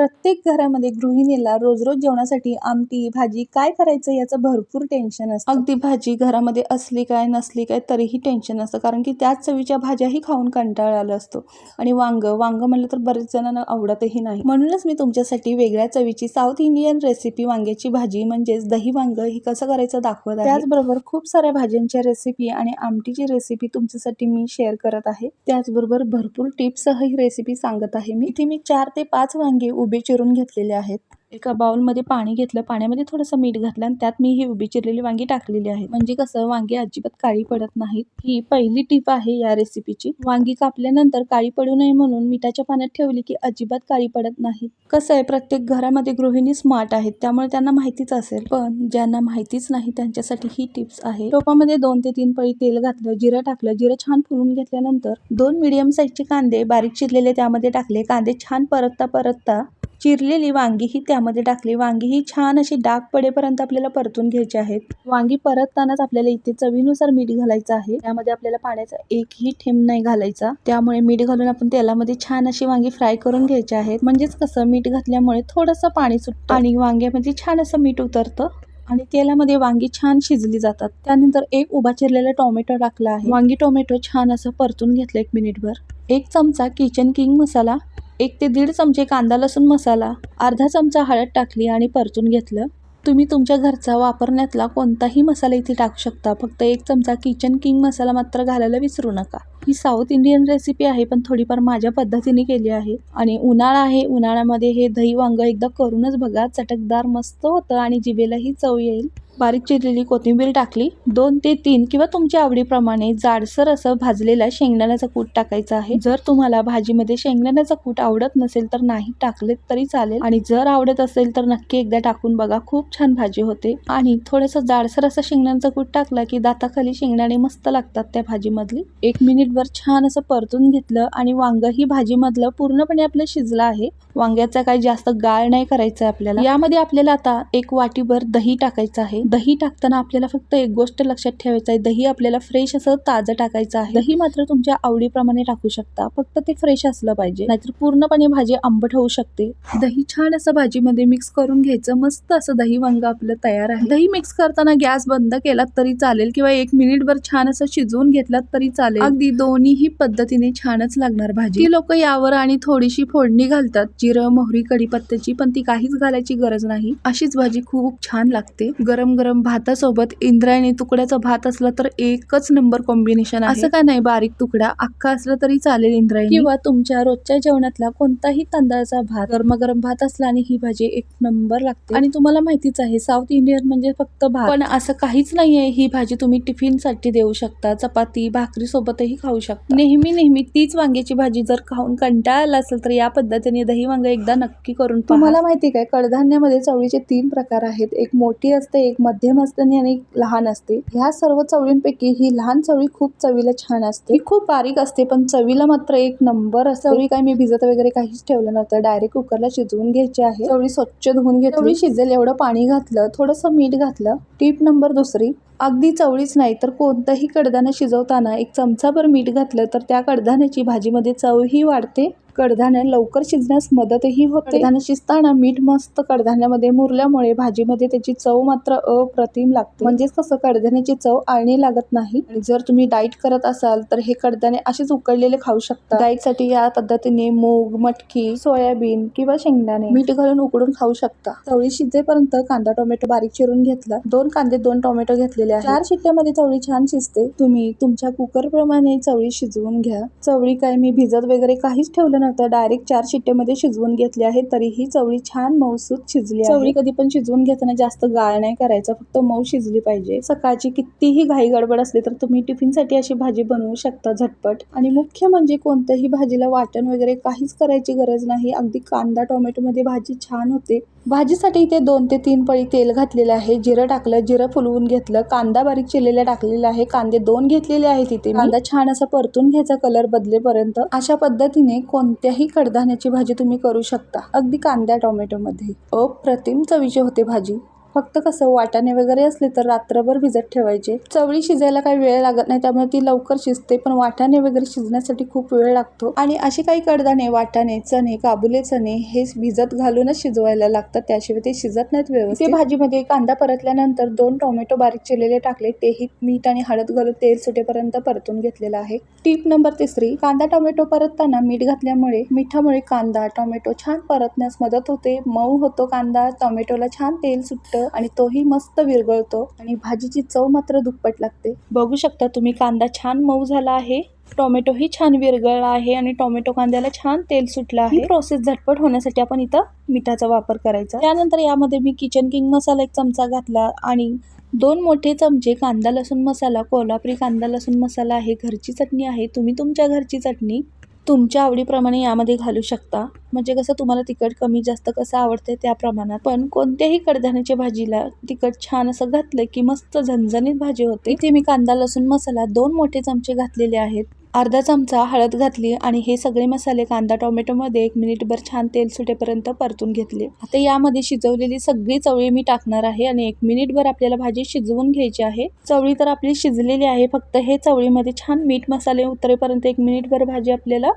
प्रत्येक घरामध्ये गृहिणीला रोज रोज जेवणासाठी आमटी भाजी काय करायचं याचं भरपूर टेन्शन असतं. अगदी भाजी घरामध्ये असली काय नसली काय तरीही टेन्शन असतं. कारण की त्याच चवीच्या भाज्याही खाऊन कंटाळा आला असतो. आणि वांग वांग म्हणलं तर बरेच जणांना आवडतही नाही. म्हणूनच मी तुमच्यासाठी वेगळ्या चवीची साऊथ इंडियन रेसिपी वांग्याची भाजी म्हणजेच दही वांग ही कसं करायचं दाखवत आहे. त्याचबरोबर खूप साऱ्या भाज्यांच्या रेसिपी आणि आमटीची रेसिपी तुमच्यासाठी मी शेअर करत आहे. त्याचबरोबर भरपूर टिप्ससह ही रेसिपी सांगत आहे मी. इथे मी चार ते पाच वांगे उभे चिरून घेतलेले आहेत. एका बाउलमध्ये पाणी घेतलं पाण्यामध्ये थोडंसं मीठ घातलं आणि त्यात मी ही उभी चिरलेली वांगी टाकलेली आहेत म्हणजे कसं वांगी अजिबात काळी पडत नाहीत. ही पहिली टीप आहे या रेसिपीची. वांगी कापल्यानंतर काळी पडू नये म्हणून मिठाच्या पाण्यात ठेवली की अजिबात काळी पडत नाहीत कसं आहे प्रत्येक घरामध्ये गृहिणी स्मार्ट आहेत त्यामुळे त्यांना माहितीच असेल. पण ज्यांना माहितीच नाही त्यांच्यासाठी ही टिप्स आहे. टोपामध्ये दोन ते तीन पळी तेल घातलं जिरं टाकलं जिरं छान फुलून घेतल्यानंतर दोन मिडियम साईजचे कांदे बारीक चिरलेले त्यामध्ये टाकले. कांदे छान परतता परतता चिरलेली वांगी ही त्यामध्ये टाकली. वांगी ही छान अशी डाग पडेपर्यंत आपल्याला परतून घ्यायची आहेत. वांगी परततानाच आपल्याला इथे चवीनुसार मीठ घालायचं आहे. त्यामध्ये आपल्याला पाण्याचा एकही थेंब नाही घालायचा. त्यामुळे मीठ घालून आपण तेलामध्ये छान अशी वांगी फ्राय करून घ्यायची आहेत. म्हणजेच कसं मीठ घातल्यामुळे थोडंसं पाणी सुटतं आणि वांग्यामध्ये छान असं मीठ उतरतं आणि तेलामध्ये वांगी छान शिजली जातात. त्यानंतर एक उभा चिरलेला टोमॅटो टाकला आहे. वांगी टोमॅटो छान असं परतून घेतलं एक मिनिटभर. एक चमचा किचन किंग मसाला एक ते दीड चमचे कांदा लसूण मसाला अर्धा चमचा हळद टाकली आणि परतून घेतलं. तुम्ही तुमच्या घरचा वापरण्यातला कोणताही मसाला इथे टाकू शकता. फक्त एक चमचा किचन किंग मसाला मात्र घालायला विसरू नका. ही साऊथ इंडियन रेसिपी आहे पण थोडीफार माझ्या पद्धतीने केली आहे. आणि उन्हाळा आहे उन्हाळ्यामध्ये हे दही वांग एकदा करूनच बघा. चटकदार मस्त होतं आणि जिभेलाही चव येईल. बारीक चिरलेली कोथिंबीर टाकली. दोन ते तीन किंवा तुमच्या आवडीप्रमाणे जाडसर असं भाजलेला शेंगदाण्याचा कूट टाकायचा आहे. जर तुम्हाला भाजीमध्ये शेंगदाण्याचा कूट आवडत नसेल तर नाही टाकले तरी चालेल. आणि जर आवडत असेल तर नक्की एकदा टाकून बघा. खूप छान भाजी होते. आणि थोडंसं जाडसर असं शेंगदाण्याचा कूट टाकला की दाताखाली शेंगदाणे मस्त लागतात त्या भाजीमधली. एक मिनिटभर छान असं परतून घेतलं आणि वांग ही भाजीमधलं पूर्णपणे आपलं शिजलं आहे. वांग्याचा काही जास्त गाळ नाही करायचा आहे आपल्याला. यामध्ये आपल्याला आता एक वाटीभर दही टाकायचं आहे. दही टाकताना आपल्याला फक्त एक गोष्ट लक्षात ठेवायचं आहे. दही आपल्याला फ्रेश असं ताजं टाकायचं आहे. दही मात्र तुमच्या आवडीप्रमाणे टाकू शकता. फक्त ते फ्रेश असलं पाहिजे. नाहीतर पूर्णपणे भाजी आंबट होऊ शकते. दही छान असं भाजीमध्ये मिक्स करून घ्यायचं. मस्त असं दही वांग आपलं तयार आहे. दही मिक्स करताना गॅस बंद केलात तरी चालेल किंवा एक मिनिटभर छान असं शिजवून घेतलात तरी चालेल. अगदी दोन्हीही पद्धतीने छानच लागणार भाजी. ती लोक यावर आणि थोडीशी फोडणी घालतात. जिरं मोहरी कढीपत्त्याची पण ती काहीच घालायची गरज नाही. अशीच भाजी खूप छान लागते. गरम गरम भातासोबत इंद्रायणी तुकड्याचा भात असला तर एकच नंबर कॉम्बिनेशन असं काय नाही? बारीक तुकडा अख्खा असला तरी चालेल इंद्रायणी. किंवा तुमच्या रोजच्या जेवणातला कोणताही तांदळाचा भात गरमागरम भात असला आणि ही भाजी एक नंबर लागते. आणि तुम्हाला माहितीच आहे साऊथ इंडियन म्हणजे फक्त भात. पण असं काहीच नाहीये ही भाजी तुम्ही टिफिनसाठी देऊ शकता चपाती भाकरी सोबतही खाऊ शकता. नेहमी नेहमी तीच वांग्याची भाजी जर खाऊन कंटाळा आला असेल तर या पद्धतीने दही वांग एकदा नक्की करून. तुम्हाला माहिती काय? कडधान्यामध्ये चवळीचे तीन प्रकार आहेत. एक मोठी असते एक मध्यम असते आणि एक लहान असते. ह्या सर्व चवळींपैकी ही लहान चवळी खूप चवीला छान असते. ही खूप बारीक असते पण चवीला मात्र एक नंबर असते. चवळी काय मी भिजत वगैरे काहीच ठेवलं नव्हतं. डायरेक्ट कुकरला शिजवून घ्यायची आहे. चवळी स्वच्छ धुवून घेतली. चवळी शिजेल एवढं पाणी घातलं थोडंसं मीठ घातलं. टीप नंबर दुसरी अगदी चवळीच नाही तर कोणतंही कडधान्य शिजवताना एक चमचाभर मीठ घातलं तर त्या कडधान्याची भाजीमध्ये चवही वाढते. कडधान्य लवकर शिजण्यास मदतही होते. कडधान्य शिजताना मीठ मस्त कडधान्यामध्ये मुरल्यामुळे भाजीमध्ये त्याची चव मात्र अप्रतिम लागते. म्हणजेच कसं कडधान्याची चव आळणी लागत नाही. आणि जर तुम्ही डाईट करत असाल तर हे कडधान्य असेच उकडलेले खाऊ शकता. डाईटसाठी या पद्धतीने मूग मटकी सोयाबीन किंवा शेंगदाणे मीठ घालून उकडून खाऊ शकता. चवळी शिजेपर्यंत कांदा टोमॅटो बारीक चिरून घेतला. दोन कांदे दोन टोमॅटो घेतलेले आहेत. चार शिट्ट्यामध्ये चवळी छान शिजते. तुम्ही तुमच्या कुकर प्रमाणे चवळी शिजवून घ्या. चवळी काय मी भिजत वगैरे काहीच ठेवलं नव्हतं डायरेक्ट चार शिट्ट्यामध्ये शिजवून घेतली आहे तरीही चवळी छान मऊसूत शिजली आहे. चवळी कधी पण शिजवून घेताना जास्त गाळ नाही करायचा फक्त मऊ शिजली पाहिजे. सकाळची कितीही घाई गडबड असली तर तुम्ही टिफिनसाठी अशी भाजी बनवू शकता झटपट. आणि मुख्य म्हणजे कोणत्याही भाजीला वाटण वगैरे काहीच करायची गरज नाही. अगदी कांदा टोमॅटो मध्ये भाजी छान होते. भाजीसाठी इथे दोन ते तीन पळी तेल घातलेलं आहे. जिरं टाकलं जिरं फुलवून घेतलं कांदा बारीक चिरलेला टाकलेला आहे. कांदे दोन घेतलेले आहेत इथे कांदा छान असा परतून घ्यायचा कलर बदलेपर्यंत. अशा पद्धतीने कोणत्याही कडधान्याची भाजी तुम्ही करू शकता. अगदी कांद्या टोमॅटोमध्ये. अप्रतिम चवीची होते भाजी. फक्त कसं वाटाणे वगैरे असले तर रात्रभर भिजत ठेवायचे. चवळी शिजायला काही वेळ लागत नाही त्यामुळे ती लवकर शिजते पण वाटाणे वगैरे शिजण्यासाठी खूप वेळ लागतो. आणि अशी काही कडदाणे वाटाणे चणे काबुले चणे हे भिजत घालूनच शिजवायला लागतात. त्याशिवाय ते शिजत नाहीत व्यवस्थित. भाजीमध्ये कांदा परतल्यानंतर दोन टोमॅटो बारीक चिरलेले टाकले. तेही मीठ आणि हळद घालून तेल सुटेपर्यंत परतून घेतलेलं आहे. टीप नंबर तिसरी कांदा टोमॅटो परतताना मीठ घातल्यामुळे मिठामुळे कांदा टोमॅटो छान परतण्यास मदत होते. मऊ होतो कांदा टोमॅटोला छान तेल सुटतं. आणि तोही मस्त विरघळतो आणि भाजीची चव मात्र दुप्पट लागते. बघू शकता तुम्ही कांदा छान मऊ झाला आहे. टोमॅटोही छान विरघळला आहे आणि टोमॅटो कांद्याला छान तेल सुटलं आहे. प्रोसेस झटपट होण्यासाठी आपण इथं मिठाचा वापर करायचा. त्यानंतर यामध्ये मी किचन किंग मसाला एक चमचा घातला आणि दोन मोठे चमचे कांदा लसूण मसाला कोल्हापुरी कांदा लसूण मसाला आहे. घरची चटणी आहे. तुम्ही तुमच्या घरची चटणी तुमच्या आवडीप्रमाणे यामध्ये घालू शकता. म्हणजे कसं तुम्हाला तिखट कमी जास्त कसं आवडते त्या प्रमाणात. पण कोणत्याही कडधान्याच्या भाजीला तिखट छान असं घातलं की मस्त झणझणीत भाजी होते. इथे मी कांदा लसूण मसाला दोन मोठे चमचे घातलेले आहेत. अर्धा चमचा हळद घातली आणि हे सगळे मसाले कांदा टोमॅटोमध्ये एक मिनिटभर छान तेल सुटेपर्यंत परतून घेतले. आता यामध्ये शिजवलेली सगळी चवळी मी टाकणार आहे आणि एक मिनिटभर आपल्याला भाजी शिजवून घ्यायची आहे. चवळी तर आपली शिजलेली आहे फक्त हे चवळीमध्ये छान मीठ मसाले उतरेपर्यंत एक मिनिटभर भाजी आपल्याला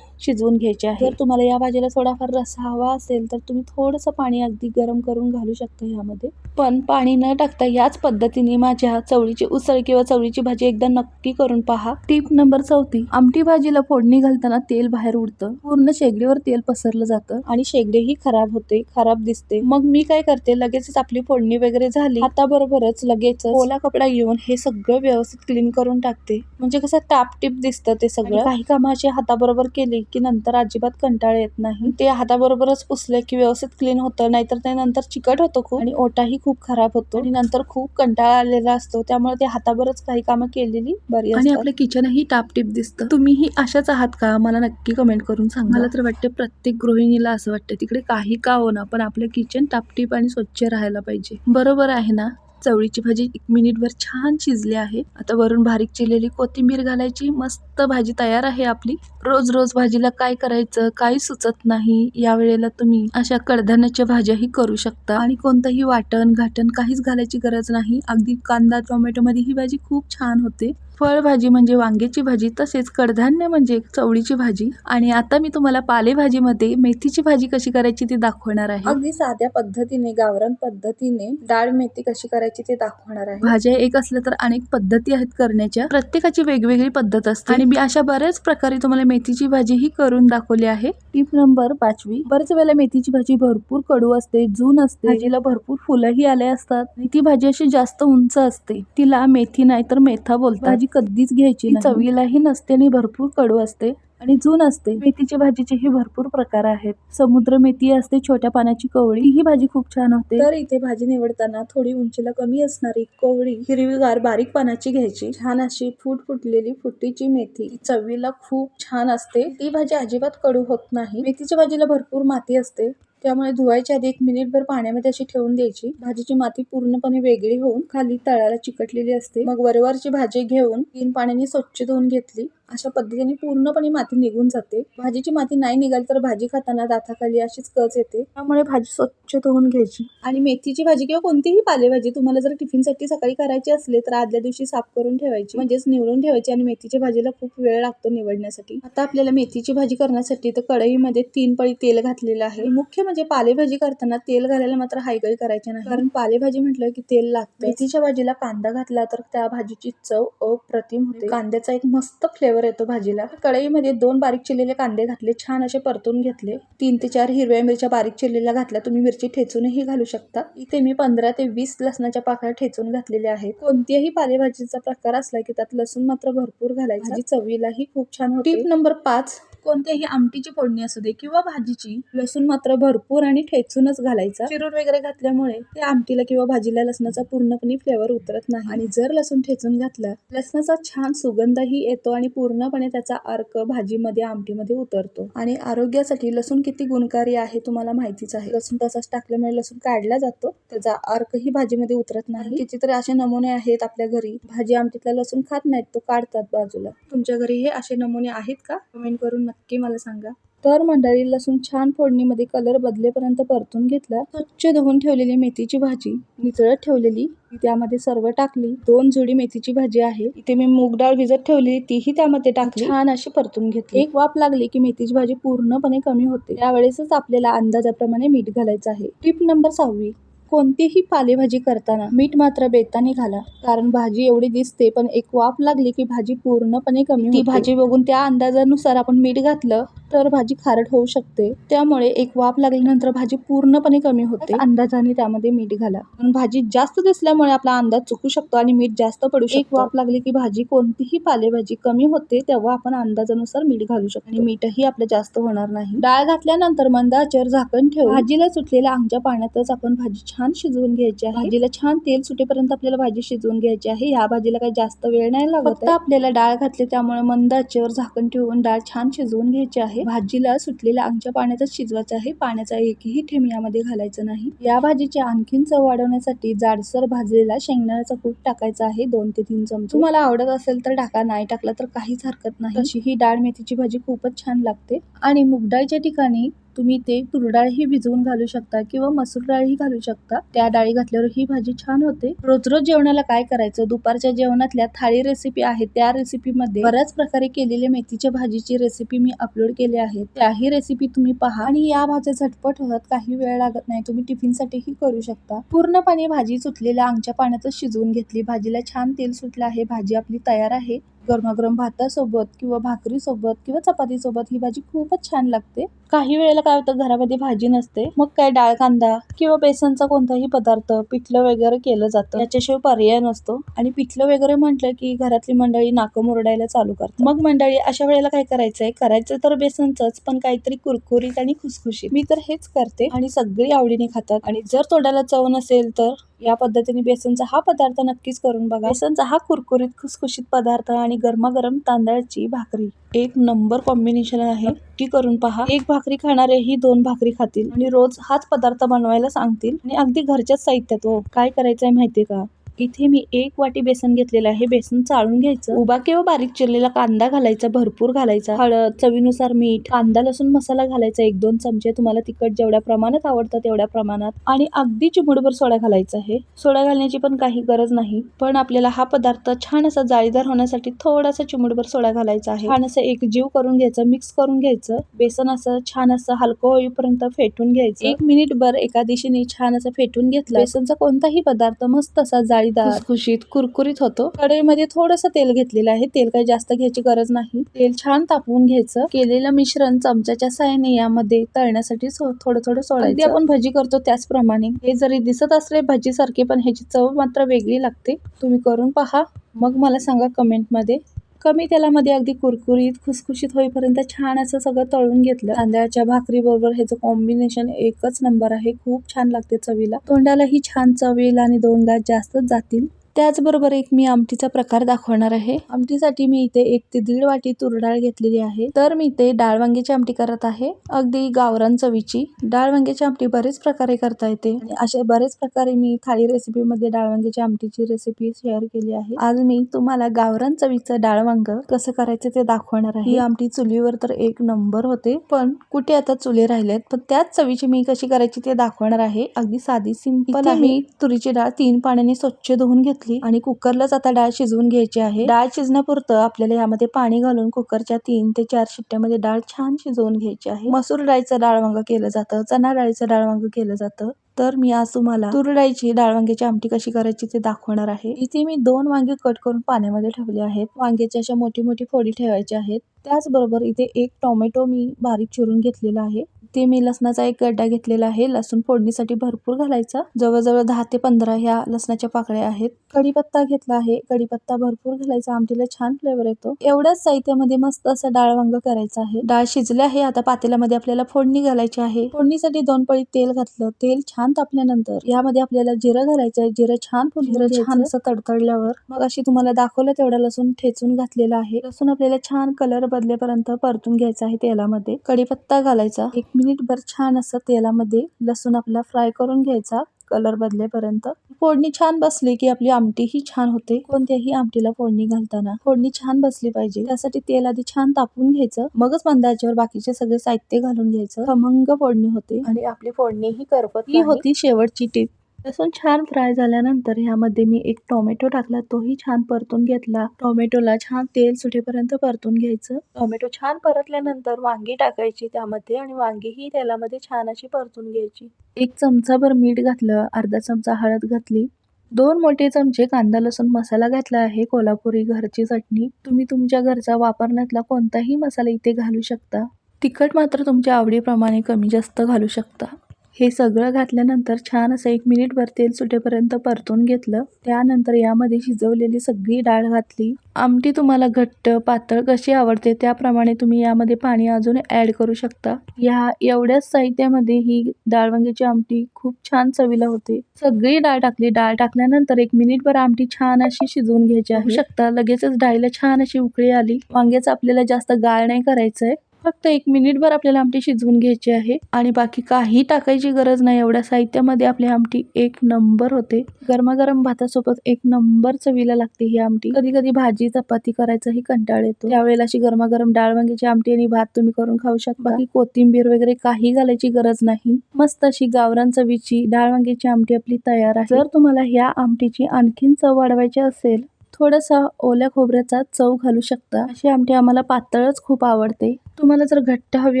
शिजवून घ्यायची आहे. जर तुम्हाला या भाजीला थोडाफार रस्सा हवा असेल तर तुम्ही थोडंसं पाणी अगदी गरम करून घालू शकता यामध्ये पण पाणी न टाकता याच पद्धतीने माझ्या चवळीची उसळ किंवा चवळीची भाजी एकदा नक्की करून पहा. टीप नंबर चौथी. आमटी भाजीला फोडणी घालताना तेल बाहेर उडतं. पूर्ण शेगडीवर तेल पसरलं जातं. आणि शेगडीही खराब होते खराब दिसते. मग मी काय करते? लगेचच आपली फोडणी वगैरे झाली. हाताबरोबरच लगेच ओला कपडा घेऊन हे सगळं व्यवस्थित क्लीन करून टाकते. म्हणजे कसं टापटीप दिसतं ते सगळं. काही कामं अशी हाताबरोबर केली की नंतर अजिबात कंटाळा येत नाही. ते हाताबरोबरच पुसले की व्यवस्थित क्लीन होतं नाहीतर ते नंतर चिकट होतं खूप आणि ओटाही खूप खराब होतो. आणि नंतर खूप कंटाळा आलेला असतो त्यामुळे ते हाताबरोबरच काही कामं केलेली बरी आणि आपलं किचनही टापटीप दिसतं. तुम्हीही अशाच आहात का? मला नक्की कमेंट करून सांगा. मला तर वाटते प्रत्येक गृहिणीला असं वाटतं तिकडे काही का होणार पण आपलं किचन टापटीप आणि स्वच्छ राहायला पाहिजे. बरोबर आहे ना? चवळीची भाजी एक मिनिटभर छान शिजली आहे. आता वरून बारीक चिरलेली कोथिंबीर घालायची. मस्त भाजी तयार आहे आपली. रोज रोज भाजीला काय करायचं काही सुचत नाही. या वेळेला तुम्ही अशा कडधान्याच्या भाज्याही करू शकता. आणि कोणतंही वाटण घाटण काहीच घालायची गरज नाही. अगदी कांदा टोमॅटो मध्ये ही भाजी खूप छान होते. फळभाजी म्हणजे वांग्याची भाजी तसेच कडधान्य म्हणजे चवळीची भाजी. आणि आता मी तुम्हाला पालेभाजीमध्ये मेथीची भाजी कशी करायची ती दाखवणार आहे. अगदी साध्या पद्धतीने गावरान पद्धतीने डाळ मेथी कशी करायची ते दाखवणार आहे. भाज्या एक असल्या तर अनेक पद्धती आहेत करण्याच्या. प्रत्येकाची वेगवेगळी पद्धत असते. आणि मी अशा बऱ्याच प्रकारे तुम्हाला मेथीची भाजी ही करून दाखवली आहे. टिप नंबर पाचवी. बरेच वेळेला मेथीची भाजी भरपूर कडू असते जून असते. भाजीला भरपूर फुलंही आले असतात. ती भाजी अशी जास्त उंच असते. तिला मेथी नाही तर मेथा बोलतात. भाजी कधीच घ्यायची. चवीलाही नसते आणि भरपूर कडू असते आणि जून असते. मेथीच्या भाजीचेही भरपूर प्रकार आहेत. समुद्र मेथी असते छोट्या पाण्याची कवळी ही भाजी खूप छान होते. तर इथे भाजी निवडताना थोडी उंचीला कमी असणारी कवळी हिरवीगार बारीक पानाची घ्यायची. छान अशी फूट फुटलेली फुटीची मेथी. चवीला खूप छान असते. ती भाजी अजिबात कडू होत नाही. मेथीच्या भाजीला भरपूर माती असते. त्यामुळे धुवायच्या आधी एक मिनिटभर पाण्यामध्ये अशी ठेवून द्यायची. भाजीची माती पूर्णपणे वेगळी होऊन खाली तळाला चिकटलेली असते. मग वरवरची भाजी घेऊन तीन पाण्याने स्वच्छ धुवून घेतली. अशा पद्धतीने पूर्णपणे माती निघून जाते. भाजीची माती नाही निघाली तर भाजी खाताना दाताखाली अशीच कच येते. त्यामुळे भाजी स्वच्छ धुवून घ्यायची. आणि मेथीची भाजी किंवा कोणतीही पालेभाजी तुम्हाला जर टिफिनसाठी सकाळी करायची असले तर आदल्या दिवशी साफ करून ठेवायची. म्हणजेच निवडून ठेवायची आणि मेथीच्या भाजीला खूप वेळ लागतो निवडण्यासाठी. आता आपल्याला मेथीची भाजी करण्यासाठी तर कढईमध्ये तीन पळी तेल घातलेलं आहे. मुख्य म्हणजे पालेभाजी करताना तेल घालायला मात्र हायगई करायची नाही. कारण पालेभाजी म्हटलं की तेल लागतं मेथीच्या भाजीला कांदा घातला तर त्या भाजीची चव अप्रतिम होते. कांद्याचा एक मस्त फ्लेवर येतो भाजीला. कढईमध्ये दोन बारीक चिरलेले कांदे घातले छान असे परतून घेतले. तीन ते चार हिरव्या मिरच्या बारीक चिरलेल्या घातल्या. तुम्ही मिरची ठेचूनही घालू शकता. इथे मी पंधरा ते वीस लसणाच्या पाकळ्या ठेचून घातलेल्या आहेत. कोणत्याही पालेभाजीचा प्रकार असला की त्यात लसूण मात्र भरपूर घालायचा. भाजी चवीलाही खूप छान होते. टीप नंबर पाच कोणत्याही आमटीची फोडणी असू दे किंवा भाजीची लसूण मात्र भरपूर आणि ठेचूनच घालायचा. चिरून वगैरे घातल्यामुळे त्या आमटीला किंवा भाजीला लसणाचा पूर्णपणे फ्लेवर उतरत नाही. आणि जर लसूण ठेचून घातला लसणाचा छान सुगंधही येतो आणि पूर्णपणे त्याचा अर्क भाजीमध्ये आमटीमध्ये उतरतो. आणि आरोग्यासाठी लसूण किती गुणकारी आहे तुम्हाला माहितीच आहे. लसूण तसाच टाकल्यामुळे लसूण काढला जातो. त्याचा अर्कही भाजीमध्ये उतरत नाही. कितीतरी असे नमुने आहेत आपल्या घरी. भाजी आमटीतला लसूण खात नाहीत तो काढतात बाजूला. तुमच्या घरी हे असे नमुने आहेत का? कमेंट करून नक्की मला सांगा. तर मंडळी लसूण छान फोडणीमध्ये कलर बदलेपर्यंत परतून घेतला. स्वच्छ धुवून ठेवलेली मेथीची भाजी नितळत ठेवलेली. त्यामध्ये सर्व टाकली. दोन जुडी मेथीची भाजी आहे. इथे मी मूग डाळ भिजत ठेवली. तीही त्यामध्ये टाकली. छान अशी परतून घेतली. एक वाफ लागली की मेथीची भाजी पूर्णपणे कमी होते. त्यावेळेसच आपल्याला अंदाजाप्रमाणे मीठ घालायचं आहे. टिप नंबर सहावी. कोणतीही पालेभाजी करताना मीठ मात्र बेताने घाला. कारण भाजी एवढी दिसते पण एक वाफ लागली की भाजी पूर्णपणे कमी ती भाजी बघून त्या अंदाजानुसार आपण मीठ घातलं तर भाजी खारट होऊ शकते. त्यामुळे एक वाफ लागल्यानंतर भाजी पूर्णपणे कमी होते. अंदाजाने त्यामध्ये मीठ घाला. पण भाजी जास्त दिसल्यामुळे आपला अंदाज चुकू शकतो आणि मीठ जास्त पडू शकतो. एक वाफ लागली की भाजी कोणतीही पालेभाजी कमी होते तेव्हा आपण अंदाजानुसार मीठ घालू शकतो. आणि मीठही आपलं जास्त होणार नाही. डाळ घातल्यानंतर मंद आचेवर झाकण ठेवून भाजीला सुटलेल्या आमच्या पाण्यातच आपण भाजी छान शिजवून घ्यायची आहे. भाजीला छान तेल सुटेपर्यंत आपल्याला भाजी शिजवून घ्यायची आहे. या भाजीला काही जास्त वेळ नाही लागत फक्त आपल्याला डाळ घातली त्यामुळे मंद आचेवर झाकण ठेवून डाळ छान शिजवून घ्यायची आहे. भाजीला सुटलेल्या आमच्या पाण्यातच शिजवायचं आहे. पाण्याचा एकही थेंब यामध्ये घालायचं नाही. या भाजीची आणखीन चव वाढवण्यासाठी जाडसर भाजलेला शेंगदाण्याचा कूट टाकायचा आहे. दोन ते तीन चमचे. तुम्हाला आवडत असेल तर टाका नाही टाकला तर काहीच हरकत नाही. तशी ही डाळ मेथीची भाजी खूपच छान लागते. आणि मूग डाळीच्या ठिकाणी तुम्ही ते तुरडाळही भिजवून घालू शकता किंवा मसूर डाळही घालू शकता. त्या डाळी घातल्यावर ही भाजी छान होते. रोज रोज जेवणाला काय करायचं? दुपारच्या जेवणातल्या थाळी रेसिपी आहे त्या रेसिपीमध्ये बऱ्याच प्रकारे केलेल्या मेथीच्या भाजीची रेसिपी मी अपलोड केली आहे. त्याही रेसिपी तुम्ही पहा आणि या भाज्या झटपट होतात. काही वेळ लागत नाही. तुम्ही टिफिन साठीही करू शकता. पूर्णपणे भाजी सुटलेल्या अंगच्या पाण्यातच शिजवून घेतली. भाजीला छान तेल सुटलं आहे. भाजी आपली तयार आहे. गरमागरम भातासोबत किंवा भाकरीसोबत किंवा चपातीसोबत ही भाजी खूपच छान लागते. काही वेळेला काय होतं घरामध्ये भाजी नसते. मग काय डाळ कांदा किंवा बेसनचा कोणताही पदार्थ पिठलं वगैरे केलं जातं. याच्याशिवाय पर्याय नसतो. आणि पिठलं वगैरे म्हटलं की घरातली मंडळी नाकं मुरडायला चालू करतात. मग मंडळी अशा वेळेला काय करायचंय? करायचं तर बेसनचंच पण काहीतरी कुरकुरीत आणि खुसखुशीत. मी तर हेच करते आणि सगळी आवडीने खातात. आणि जर तोंडाला चव नसेल तर या पद्धतीने बेसनचा हा पदार्थ नक्कीच करून बघा. बेसनचा हा कुरकुरीत खुसखुशीत पदार्थ आणि गरमागरम तांदळाची भाकरी. एक नंबर कॉम्बिनेशन आहे. ती करून पहा. एक भाकरी खाणारे ही दोन भाकरी खातील आणि रोज हाच पदार्थ बनवायला सांगतील आणि अगदी घरच्याच साहित्यात हो. काय करायचंय माहितीये का? इथे मी एक वाटी बेसन घेतलेलं आहे. बेसन चाळून घ्यायचं. उभा किंवा बारीक चिरलेला कांदा घालायचा भरपूर घालायचा. हळद चवीनुसार मीठ कांदा लसूण मसाला घालायचा. एक दोन चमचे तुम्हाला तिखट जेवढ्या प्रमाणात आवडतं तेवढ्या प्रमाणात. आणि अगदी चिमुडभर सोडा घालायचा आहे. सोडा घालण्याची पण काही गरज नाही. पण आपल्याला हा पदार्थ छान असा जाळीदार होण्यासाठी थोडासा चिमुडभर सोडा घालायचा आहे. छान असं एक जीव करून घ्यायचं मिक्स करून घ्यायचं. बेसन असं छान असं हलकं होईपर्यंत फेटून घ्यायचं. एक मिनिट भर एका दिशेने छान असं फेटून घेतलं. बेसनचा कोणताही पदार्थ मस्त असा जाळी जाळीदार खुसखुशीत कुरकुरीत होतो. कढईमध्ये थोडंसं तेल घेतलेलं आहे. तेल काही जास्त घ्यायची गरज नाही. तेल छान तापवून घ्यायचं. केलेलं मिश्रण चमच्याच्या साहाय्याने यामध्ये तळण्यासाठी थोडं थोडं सोडायचं. आपण भजी करतो त्याचप्रमाणे. हे जरी दिसत असले भजी सारखे पण ह्याची चव मात्र वेगळी लागते. तुम्ही करून पहा. मग मला सांगा कमेंटमध्ये कमी तेलामध्ये अगदी कुरकुरीत खुसखुशीत होईपर्यंत छान असं सगळं तळून घेतलं. तांदळाच्या भाकरी बरोबर ह्याचं कॉम्बिनेशन एकच नंबर आहे. खूप छान लागते चवीला. तोंडालाही छान चव येईल आणि दोन गात जास्तच जातील. त्याचबरोबर एक मी आमटीचा प्रकार दाखवणार आहे. आमटीसाठी मी इथे एक ते दीड वाटी तूर डाळ घेतलेली आहे. तर मी इथे डाळ वांग्याची आमटी करत आहे. अगदी गावरान चवीची. डाळ वांग्याची आमटी बरेच प्रकारे करता येते. अशा बरेच प्रकारे मी थाळी रेसिपी मध्ये डाळ वांग्याची आमटीची रेसिपी शेअर केली आहे. आज मी तुम्हाला गावरान चवीचं डाळ वांग कसं करायचं ते दाखवणार आहे. ही आमटी चुलीवर तर एक नंबर होते. पण कुठे आता चुले राहिलेत? पण त्याच चवीची मी कशी करायची ते दाखवणार आहे. अगदी साधी सिंपल मी तुरीची डाळ तीन पाण्याने स्वच्छ धुवून घेतली आणि कुकरलाच आता डाळ शिजवून घ्यायची आहे. डाळ शिजण्यापुरतं आपल्याला यामध्ये पाणी घालून कुकरच्या तीन ते चार शिट्ट्यामध्ये डाळ छान शिजवून घ्यायची आहे. मसूर डाळीचं डाळ वांग केलं जातं चना डाळीचं डाळ वांग केलं जातं. तर मी आज तुम्हाला तूर डाळीची डाळ वांग्याची आमटी कशी करायची ते दाखवणार आहे. इथे मी दोन वांगे कट करून पाण्यामध्ये ठेवले आहेत. वांग्याची अशा मोठी मोठी फोडी ठेवायची आहेत. त्याचबरोबर इथे एक टोमॅटो मी बारीक चिरून घेतलेला आहे. ते मी लसणाचा एक गड्डा घेतलेला आहे. लसूण फोडणीसाठी भरपूर घालायचा. जवळजवळ दहा ते पंधरा ह्या लसणाच्या पाकळ्या आहेत. कढीपत्ता घेतला आहे. कढीपत्ता भरपूर घालायचा. आमटीला छान फ्लेवर येतो. एवढ्याच साहित्यामध्ये मस्त असं डाळ वांग करायचं आहे. डाळ शिजले आहे. आता पातेल्यामध्ये आपल्याला फोडणी घालायची आहे. फोडणीसाठी दोन पळी तेल घातलं. तेल छान तापल्यानंतर यामध्ये आपल्याला जिरं घालायचं आहे. जिरं छान जिरं छान असं तडतडल्यावर. मग अशी तुम्हाला दाखवलं तेवढा लसूण ठेचून घातलेला आहे. लसूण आपल्याला छान कलर बदलेपर्यंत परतून घ्यायचा आहे तेलामध्ये. कढीपत्ता घालायचा. एक मिनिट भर छान असं तेलामध्ये लसूण आपला फ्राय करून घ्यायचा कलर बदलेपर्यंत. फोडणी छान बसली की आपली आमटी ही छान होते. कोणत्याही आमटीला फोडणी घालताना फोडणी छान बसली पाहिजे. त्यासाठी तेल आधी छान तापून घ्यायचं. मगच मंद आचेवर बाकीचे सगळे साहित्य घालून घ्यायचं. खमंग फोडणी होते आणि आपली फोडणी ही करपत ही होती शेवटची टीप. लसूण छान फ्राय झाल्यानंतर ह्यामध्ये मी एक टोमॅटो टाकला. तोही छान परतून घेतला. टोमॅटोला छान तेल सुटेपर्यंत परतून घ्यायचं. टोमॅटो छान परतल्यानंतर वांगी टाकायची त्यामध्ये आणि वांगी ही तेलामध्ये छान अशी परतून घ्यायची. एक चमचाभर मीठ घातलं. अर्धा चमचा हळद घातली. दोन मोठे चमचे कांदा लसूण मसाला घातला आहे. कोल्हापुरी घरची चटणी. तुम्ही तुमच्या घरचा वापरण्यातला कोणताही मसाला इथे घालू शकता. तिखट मात्र तुमच्या आवडीप्रमाणे कमी जास्त घालू शकता. हे सगळं घातल्यानंतर छान असं एक मिनिटभर तेल सुटेपर्यंत परतून घेतलं. त्यानंतर यामध्ये शिजवलेली सगळी डाळ घातली. आमटी तुम्हाला घट्ट पातळ कशी आवडते त्याप्रमाणे तुम्ही यामध्ये पाणी अजून ऍड करू शकता. या एवढ्याच साहित्यामध्ये ही डाळ वांग्याची आमटी खूप छान चवीला होते. सगळी डाळ टाकली. डाळ टाकल्यानंतर एक मिनिटभर आमटी छान अशी शिजवून घ्यायची आहे. शकता लगेचच डाळीला छान अशी उकळी आली. वांग्याचं आपल्याला जास्त गाळ नाही करायचंय. फक्त एक मिनिटभर आपल्याला आमटी शिजवून घ्यायची आहे. आणि बाकी काही टाकायची गरज नाही. एवढ्या साहित्यामध्ये आपली आमटी एक नंबर होते. गरमागरम भातासोबत एक नंबर चवीला लागते ही आमटी. कधी कधी भाजी चपाती करायचाही कंटाळ येतो. त्यावेळेला अशी गरमागरम डाळ वांग्याची आमटी आणि भात तुम्ही करून खाऊ शकता. बाकी कोथिंबीर वगैरे काही घालायची गरज नाही. मस्त अशी गावरान चवीची डाळ वांग्याची आमटी आपली तयार आहे. जर तुम्हाला ह्या आमटीची आणखीन चव वाढवायची असेल थोडासा ओल्या खोबऱ्याचा चव घालू शकता. अशी आमटी आम्हाला पातळच खूप आवडते. तुम्हाला जर घट्ट हवी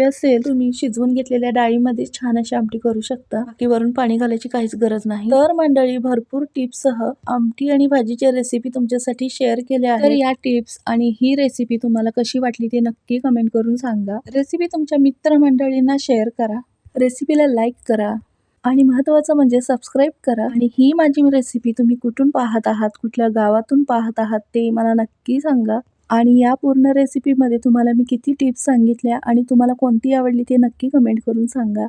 असेल तुम्ही शिजवून घेतलेल्या डाळीमध्ये छान अशी आमटी करू शकता. बाकी वरून पाणी घालायची काहीच गरज नाही. तर मंडळी भरपूर टिप्ससह आमटी आणि भाजीच्या रेसिपी तुमच्यासाठी शेअर केल्या आहेत. तर या टिप्स आणि ही रेसिपी तुम्हाला कशी वाटली ते नक्की कमेंट करून सांगा. रेसिपी तुमच्या मित्रमंडळींना शेअर करा. रेसिपीला लाईक करा. आणि महत्त्वाचं म्हणजे सबस्क्राईब करा आणि ही माझी रेसिपी तुम्ही कुठून पाहत आहात कुठल्या गावातून पाहत आहात ते मला नक्की सांगा. आणि या पूर्ण रेसिपीमध्ये तुम्हाला मी किती टिप्स सांगितल्या आणि तुम्हाला कोणती आवडली ते नक्की कमेंट करून सांगा.